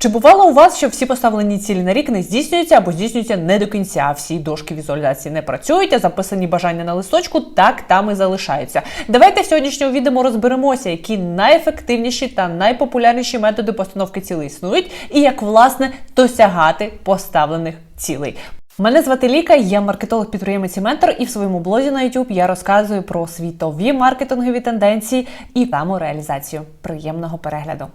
Чи бувало у вас, що всі поставлені цілі на рік не здійснюються або здійснюються не до кінця? Всі дошки візуалізації не працюють, а записані бажання на листочку так там і залишаються. Давайте в сьогоднішньому відео розберемося, які найефективніші та найпопулярніші методи постановки цілей існують, і як власне досягати поставлених цілей. Мене звати Ліка, я маркетолог підприємець і ментор, і в своєму блозі на YouTube я розказую про світові маркетингові тенденції і самореалізацію. Приємного перегляду!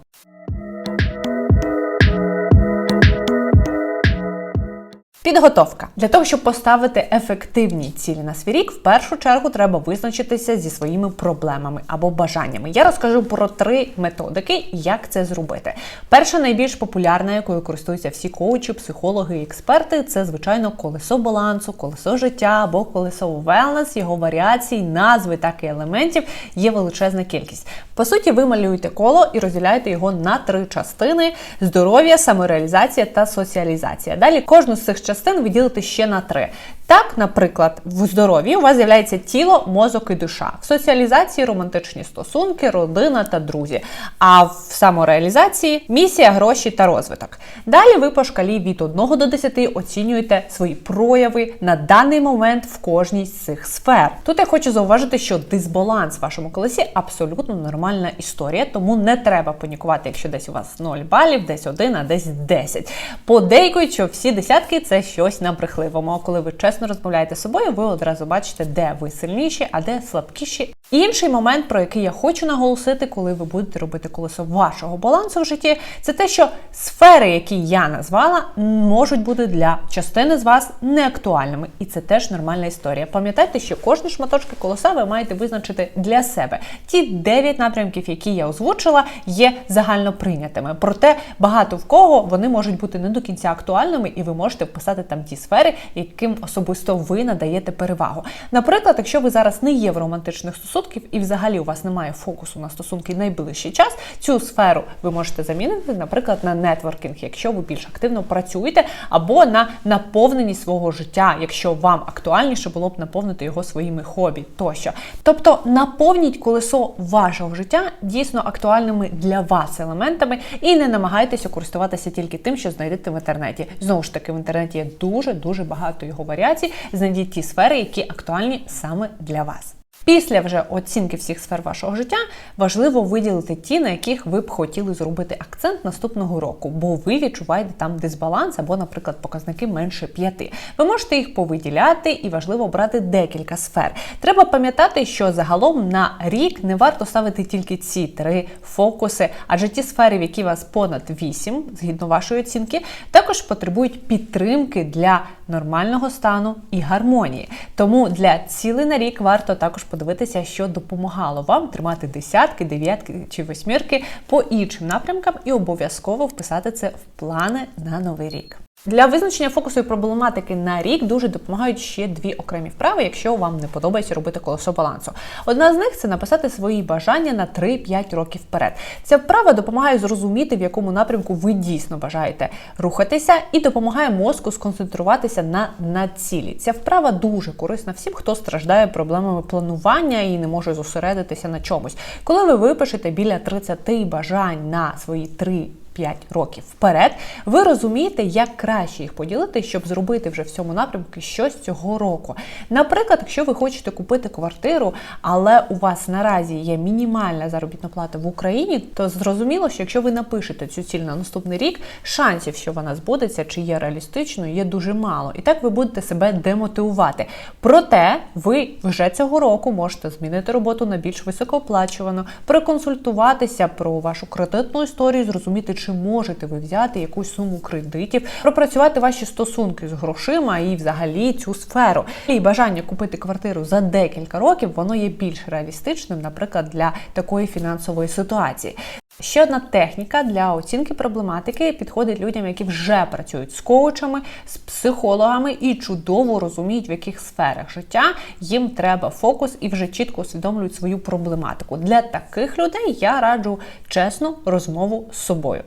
Підготовка для того, щоб поставити ефективні цілі на свій рік, в першу чергу треба визначитися зі своїми проблемами або бажаннями. Я розкажу про три методики, як це зробити. Перша найбільш популярна, якою користуються всі коучі, психологи і експерти, це звичайно колесо балансу, колесо життя або колесо велнес. Його варіацій, назви, так і елементів є величезна кількість. По суті, ви малюєте коло і розділяєте його на три частини: здоров'я, самореалізація та соціалізація. Далі кожну з цих частин виділити ще на три. Так, наприклад, в здоров'ї у вас з'являється тіло, мозок і душа. В соціалізації романтичні стосунки, родина та друзі. А в самореалізації місія, гроші та розвиток. Далі ви по шкалі від 1 до 10 оцінюєте свої прояви на даний момент в кожній з цих сфер. Тут я хочу зауважити, що дисбаланс в вашому колесі абсолютно нормальна історія, тому не треба панікувати, якщо десь у вас 0 балів, десь 1, а десь 10. Подейкують, що всі десятки це щось на брехливому. Коли ви чесно розмовляєте з собою, ви одразу бачите, де ви сильніші, а де слабкіші. Інший момент, про який я хочу наголосити, коли ви будете робити колесо вашого балансу в житті, це те, що сфери, які я назвала, можуть бути для частини з вас неактуальними. І це теж нормальна історія. Пам'ятайте, що кожні шматочки колеса ви маєте визначити для себе. Ті 9 напрямків, які я озвучила, є загально прийнятими. Проте багато в кого вони можуть бути не до кінця актуальними, і ви можете вписати там ті сфери, яким особисто ви надаєте перевагу. Наприклад, якщо ви зараз не є в романтичних стосунках і взагалі у вас немає фокусу на стосунки найближчий час, цю сферу ви можете замінити, наприклад, на нетворкінг, якщо ви більш активно працюєте, або на наповненість свого життя, якщо вам актуальніше було б наповнити його своїми хобі тощо. Тобто наповніть колесо вашого життя дійсно актуальними для вас елементами, і не намагайтеся користуватися тільки тим, що знайдете в інтернеті. Знову ж таки, в інтернеті є дуже дуже багато його варіацій. Знайдіть ті сфери, які актуальні саме для вас. Після вже оцінки всіх сфер вашого життя важливо виділити ті, на яких ви б хотіли зробити акцент наступного року, бо ви відчуваєте там дисбаланс або, наприклад, показники менше п'яти. Ви можете їх повиділяти і важливо брати декілька сфер. Треба пам'ятати, що загалом на рік не варто ставити тільки ці три фокуси, адже ті сфери, в які вас понад вісім, згідно вашої оцінки, також потребують підтримки для нормального стану і гармонії. Тому для цілей на рік варто також подивитися, що допомагало вам тримати десятки, дев'ятки чи восьмірки по іншим напрямкам, і обов'язково вписати це в плани на новий рік. Для визначення фокусу і проблематики на рік дуже допомагають ще дві окремі вправи, якщо вам не подобається робити колесо балансу. Одна з них це написати свої бажання на 3-5 років вперед. Ця вправа допомагає зрозуміти, в якому напрямку ви дійсно бажаєте рухатися, і допомагає мозку сконцентруватися на, на цілі. Ця вправа дуже корисна всім, хто страждає проблемами планування і не може зосередитися на чомусь. Коли ви випишете біля 30 бажань на свої 3 5 років вперед, ви розумієте, як краще їх поділити, щоб зробити вже в цьому напрямку щось цього року. Наприклад, якщо ви хочете купити квартиру, але у вас наразі є мінімальна заробітна плата в Україні, то зрозуміло, що якщо ви напишете цю ціль на наступний рік, шансів, що вона збудеться, чи є реалістичною, є дуже мало. І так ви будете себе демотивувати. Проте ви вже цього року можете змінити роботу на більш високооплачувану, проконсультуватися про вашу кредитну історію, зрозуміти, чи можете ви взяти якусь суму кредитів, пропрацювати ваші стосунки з грошима і взагалі цю сферу. І бажання купити квартиру за декілька років воно є більш реалістичним, наприклад, для такої фінансової ситуації. Ще одна техніка для оцінки проблематики підходить людям, які вже працюють з коучами, з психологами і чудово розуміють, в яких сферах життя їм треба фокус і вже чітко усвідомлюють свою проблематику. Для таких людей я раджу чесну розмову з собою.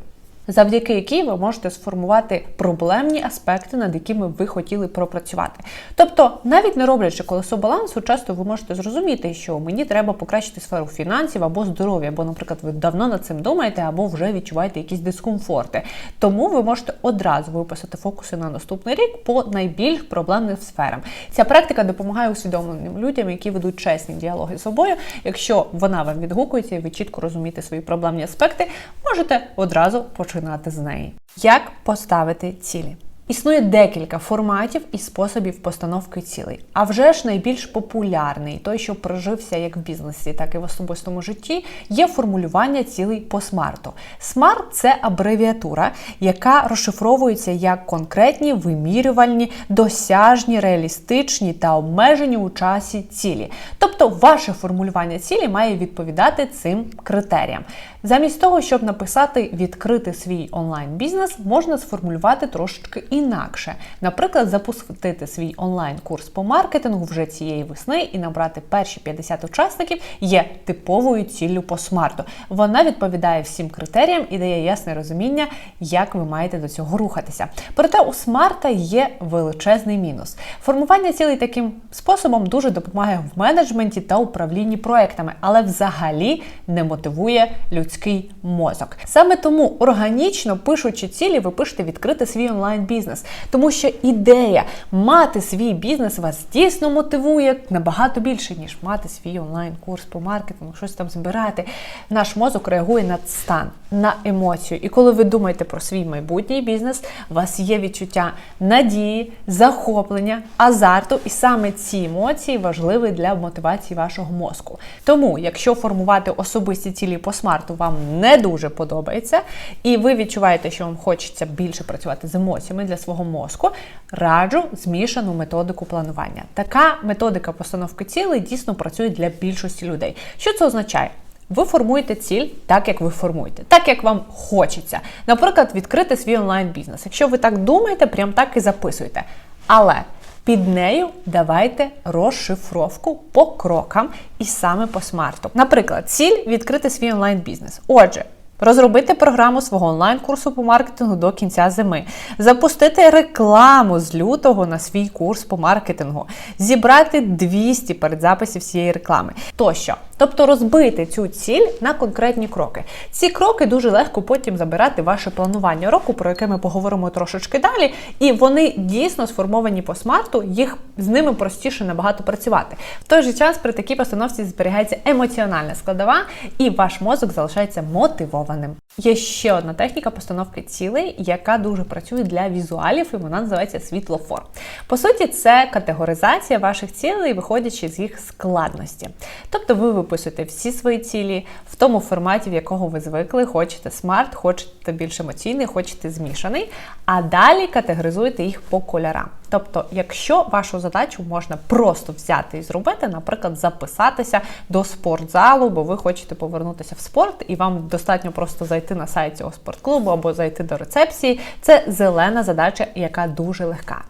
Завдяки якій ви можете сформувати проблемні аспекти, над якими ви хотіли пропрацювати. Тобто, навіть не роблячи колесо балансу, часто ви можете зрозуміти, що мені треба покращити сферу фінансів або здоров'я, або, наприклад, ви давно над цим думаєте, або вже відчуваєте якісь дискомфорти. Тому ви можете одразу виписати фокуси на наступний рік по найбільш проблемним сферам. Ця практика допомагає усвідомленим людям, які ведуть чесні діалоги з собою. Якщо вона вам відгукується і ви чітко розумієте свої проблемні аспекти, можете одразу починати з неї. Як поставити цілі? Існує декілька форматів і способів постановки цілей. А вже ж найбільш популярний, той, що прожився як в бізнесі, так і в особистому житті, є формулювання цілей по смарту. Смарт це абревіатура, яка розшифровується як конкретні, вимірювальні, досяжні, реалістичні та обмежені у часі цілі. Тобто, ваше формулювання цілі має відповідати цим критеріям. Замість того, щоб написати відкрити свій онлайн-бізнес, можна сформулювати трошечки інакше. Наприклад, запустити свій онлайн-курс по маркетингу вже цієї весни і набрати перші 50 учасників є типовою ціллю по смарту. Вона відповідає всім критеріям і дає ясне розуміння, як ви маєте до цього рухатися. Проте у смарта є величезний мінус. Формування цілей таким способом дуже допомагає в менеджменті та управлінні проектами, але взагалі не мотивує людський мозок. Саме тому органічно пишучи цілі, ви пишете відкрити свій онлайн-бізнес, тому що ідея мати свій бізнес вас дійсно мотивує набагато більше, ніж мати свій онлайн-курс по маркетингу, щось там збирати. Наш мозок реагує на стан, на емоцію. І коли ви думаєте про свій майбутній бізнес, у вас є відчуття надії, захоплення, азарту, і саме ці емоції важливі для мотивації вашого мозку. Тому, якщо формувати особисті цілі по смарту вам не дуже подобається, і ви відчуваєте, що вам хочеться більше працювати з емоціями для свого мозку, раджу змішану методику планування. Така методика постановки цілей дійсно працює для більшості людей. Що це означає? Ви формуєте ціль так, як ви формуєте, так як вам хочеться. Наприклад, відкрити свій онлайн-бізнес. Якщо ви так думаєте, прям так і записуйте. Але під нею давайте розшифровку по крокам і саме по смарту. Наприклад, ціль відкрити свій онлайн-бізнес. Отже. Розробити програму свого онлайн-курсу по маркетингу до кінця зими, запустити рекламу з лютого на свій курс по маркетингу, зібрати 200 передзаписів цієї реклами. Тощо. Тобто розбити цю ціль на конкретні кроки. Ці кроки дуже легко потім забирати ваше планування року, про яке ми поговоримо трошечки далі. І вони дійсно сформовані по смарту, їх з ними простіше набагато працювати. В той же час при такій постановці зберігається емоціональна складова, і ваш мозок залишається мотивованим. Є ще одна техніка постановки цілей, яка дуже працює для візуалів, і вона називається світлофор. По суті, це категоризація ваших цілей, виходячи з їх складності. Тобто ви виписуєте всі свої цілі в тому форматі, в якого ви звикли, хочете смарт, хочете більш емоційний, хочете змішаний, а далі категоризуйте їх по кольорам. Тобто, якщо вашу задачу можна просто взяти і зробити, наприклад, записатися до спортзалу, бо ви хочете повернутися в спорт, і вам достатньо просто зайти на сайт цього спортклубу або зайти до рецепції, це зелена задача, яка дуже легка.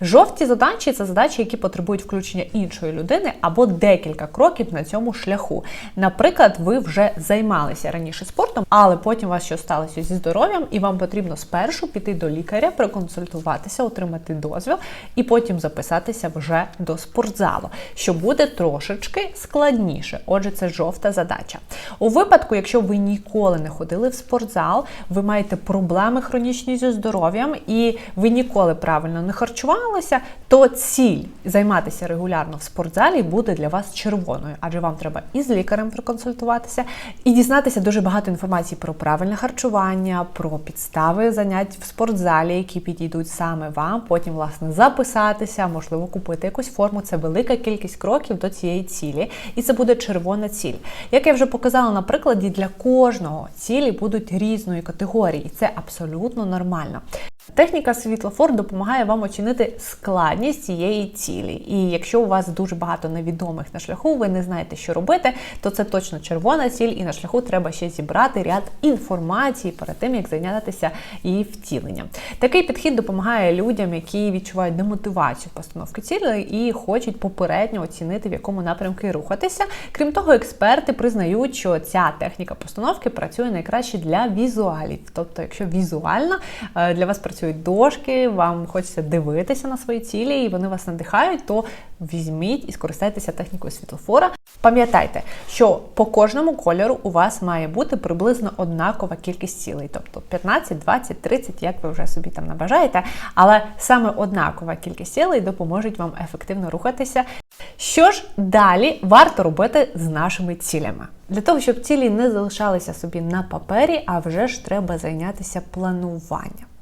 Жовті задачі це задачі, які потребують включення іншої людини або декілька кроків на цьому шляху. Наприклад, ви вже займалися раніше спортом, але потім у вас щось сталося зі здоров'ям, і вам потрібно спершу піти до лікаря, проконсультуватися, отримати дозвіл, і потім записатися вже до спортзалу, що буде трошечки складніше. Отже, це жовта задача. У випадку, якщо ви ніколи не ходили в спортзал, ви маєте проблеми хронічні зі здоров'ям, і ви ніколи правильно не харчувалися, то ціль займатися регулярно в спортзалі буде для вас червоною, адже вам треба і з лікарем проконсультуватися, і дізнатися дуже багато інформації про правильне харчування, про підстави занять в спортзалі, які підійдуть саме вам. Потім, власне, записатися, можливо, купити якусь форму. Це велика кількість кроків до цієї цілі, і це буде червона ціль. Як я вже показала на прикладі, для кожного цілі будуть різної категорії, і це абсолютно нормально. Техніка світлофор допомагає вам оцінити складність цієї цілі. І якщо у вас дуже багато невідомих на шляху, ви не знаєте, що робити, то це точно червона ціль, і на шляху треба ще зібрати ряд інформації перед тим, як зайнятися її втіленням. Такий підхід допомагає людям, які відчувають демотивацію постановки цілей і хочуть попередньо оцінити, в якому напрямку рухатися. Крім того, експерти признають, що ця техніка постановки працює найкраще для візуалів. Тобто, якщо візуально е, для вас працюють дошки, вам хочеться дивитися на свої цілі, і вони вас надихають, то візьміть і скористайтеся технікою світлофора. Пам'ятайте, що по кожному кольору у вас має бути приблизно однакова кількість цілей, тобто 15, 20, 30, як ви вже собі там набажаєте, але саме однакова кількість цілей допоможуть вам ефективно рухатися. Що ж далі варто робити з нашими цілями? Для того, щоб цілі не залишалися собі на папері, а вже ж треба зайнятися плануванням.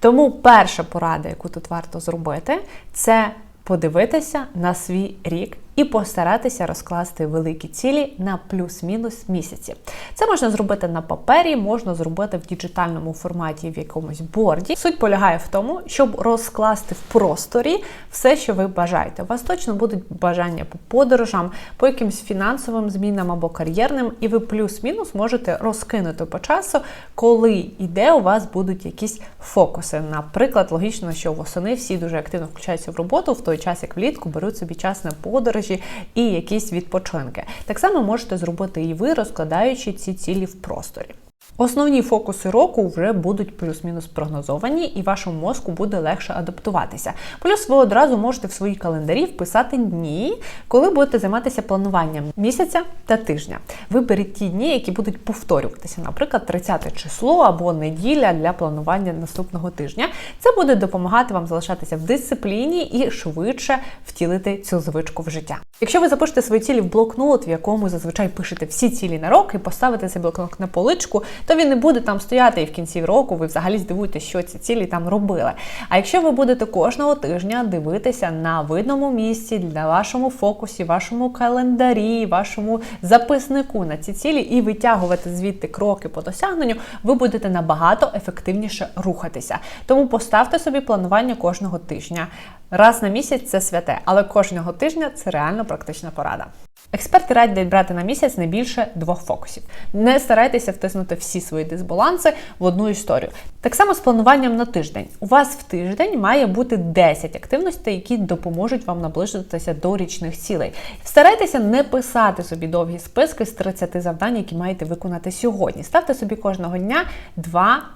Тому перша порада, яку тут варто зробити, це подивитися на свій рік і постаратися розкласти великі цілі на плюс-мінус місяці. Це можна зробити на папері, можна зробити в діджитальному форматі в якомусь борді. Суть полягає в тому, щоб розкласти в просторі все, що ви бажаєте. У вас точно будуть бажання по подорожам, по якимсь фінансовим змінам або кар'єрним, і ви плюс-мінус можете розкинути по часу, коли і де у вас будуть якісь фокуси. Наприклад, логічно, що восени всі дуже активно включаються в роботу, в той час, як влітку беруть собі час на подорож подорожі і якісь відпочинки. Так само можете зробити і ви, розкладаючи ці цілі в просторі. Основні фокуси року вже будуть плюс-мінус прогнозовані, і вашому мозку буде легше адаптуватися. Плюс ви одразу можете в свої календарі вписати дні, коли будете займатися плануванням місяця та тижня. Виберіть ті дні, які будуть повторюватися, наприклад, 30 число або неділя для планування наступного тижня. Це буде допомагати вам залишатися в дисципліні і швидше втілити цю звичку в життя. Якщо ви запишете свої цілі в блокнот, в якому зазвичай пишете всі цілі на рок, і поставите цей блокнот на поличку то він не буде там стояти і в кінці року ви взагалі здивуєтеся, що ці цілі там робили. А якщо ви будете кожного тижня дивитися на видному місці для вашому фокусі, вашому календарі, вашому записнику на ці цілі і витягувати звідти кроки по досягненню, ви будете набагато ефективніше рухатися. Тому поставте собі планування кожного тижня. Раз на місяць це святе, але кожного тижня це реально практична порада. Експерти радять брати на місяць не більше двох фокусів. Не старайтеся втиснути всі свої дисбаланси в одну історію. Так само з плануванням на тиждень. У вас в тиждень має бути 10 активностей, які допоможуть вам наближитися до річних цілей. Старайтеся не писати собі довгі списки з 30 завдань, які маєте виконати сьогодні. Ставте собі кожного дня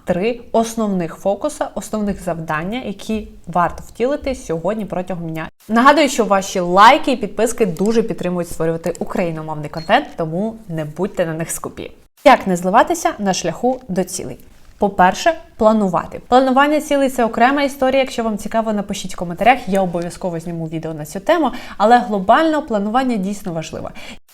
2-3 основних фокуса, основних завдання, які варто втілити сьогодні протягом дня. Нагадую, що ваші лайки і підписки дуже підтримують створювати україномовний контент, тому не будьте на них скупі. Як не зливатися на шляху до цілей? По-перше, планувати. Планування цілей це окрема історія. Якщо вам цікаво, напишіть в коментарях. Я обов'язково зніму відео на цю тему, але глобально планування дійсно важливо.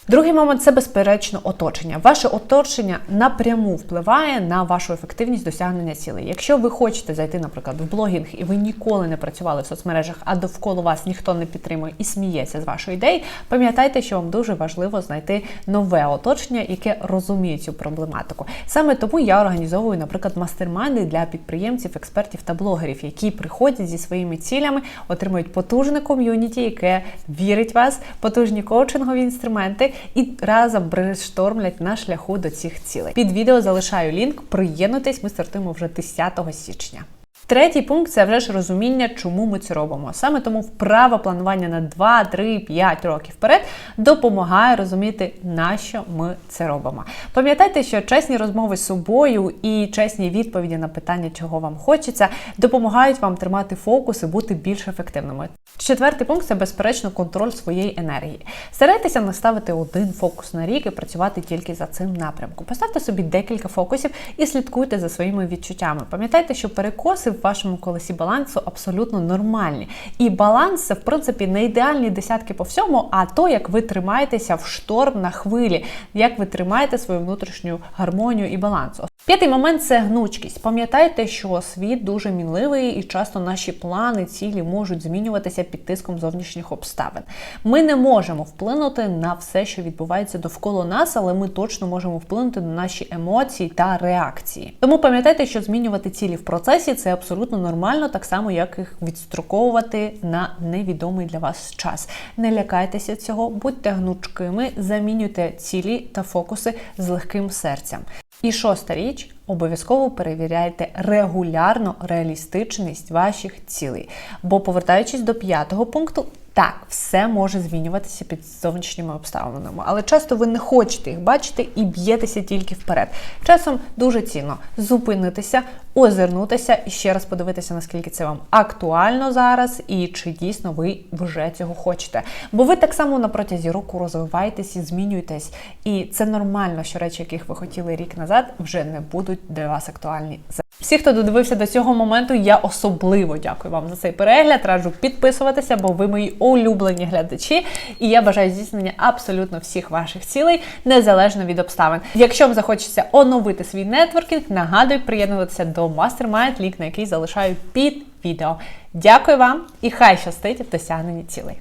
Другий момент це безперечно оточення. Ваше оточення напряму впливає на вашу ефективність досягнення цілей. Якщо ви хочете зайти, наприклад, в блогінг, і ви ніколи не працювали в соцмережах, а довкола вас ніхто не підтримує і сміється з вашої ідеї, пам'ятайте, що вам дуже важливо знайти нове оточення, яке розуміє цю проблематику. Саме тому я організовую, наприклад, мастер-майнди для підприємців, експертів та блогерів, які приходять зі своїми цілями, отримують потужне ком'юніті, яке вірить в вас, потужні коучингові інструменти і разом брейнштормлять на шляху до цих цілей. Під відео залишаю лінк. Приєднуйтесь, ми стартуємо вже 10 січня. Третій пункт це вже ж розуміння, чому ми це робимо. Саме тому вправа планування на 2, 3, 5 років вперед допомагає розуміти, на що ми це робимо. Пам'ятайте, що чесні розмови з собою і чесні відповіді на питання, чого вам хочеться, допомагають вам тримати фокус і бути більш ефективними. Четвертий пункт це безперечно контроль своєї енергії. Старайтеся наставити один фокус на рік і працювати тільки за цим напрямком. Поставте собі декілька фокусів і слідкуйте за своїми відчуттями. Пам'ятайте, що перекоси в вашому колесі балансу абсолютно нормальні. І баланс це, в принципі, не ідеальні десятки по всьому, а то, як ви тримаєтеся в шторм на хвилі, як ви тримаєте свою внутрішню гармонію і баланс. П'ятий момент це гнучкість. Пам'ятайте, що світ дуже мінливий і часто наші плани, цілі можуть змінюватися під тиском зовнішніх обставин. Ми не можемо вплинути на все, що відбувається довкола нас, але ми точно можемо вплинути на наші емоції та реакції. Тому пам'ятайте, що змінювати цілі в процесі це абсолютно нормально, так само, як їх відстроковувати на невідомий для вас час. Не лякайтеся цього, будьте гнучкими, замінюйте цілі та фокуси з легким серцем. І шоста річ, обов'язково перевіряйте регулярно реалістичність ваших цілей. Бо, повертаючись до п'ятого пункту, так, все може змінюватися під зовнішніми обставинами, але часто ви не хочете їх бачити і б'єтеся тільки вперед. Часом дуже цінно зупинитися, озирнутися і ще раз подивитися, наскільки це вам актуально зараз, і чи дійсно ви вже цього хочете. Бо ви так само на протязі року розвиваєтесь і змінюєтесь, і це нормально, що речі, яких ви хотіли рік назад, вже не будуть для вас актуальні. Всі, хто додивився до цього моменту, я особливо дякую вам за цей перегляд. Раджу підписуватися, бо ви мої улюблені глядачі, і я бажаю здійснення абсолютно всіх ваших цілей, незалежно від обставин. Якщо вам захочеться оновити свій нетворкінг, нагадую приєднуватися до Mastermind, лінк на який залишаю під відео. Дякую вам і хай щастить в досягненні цілей.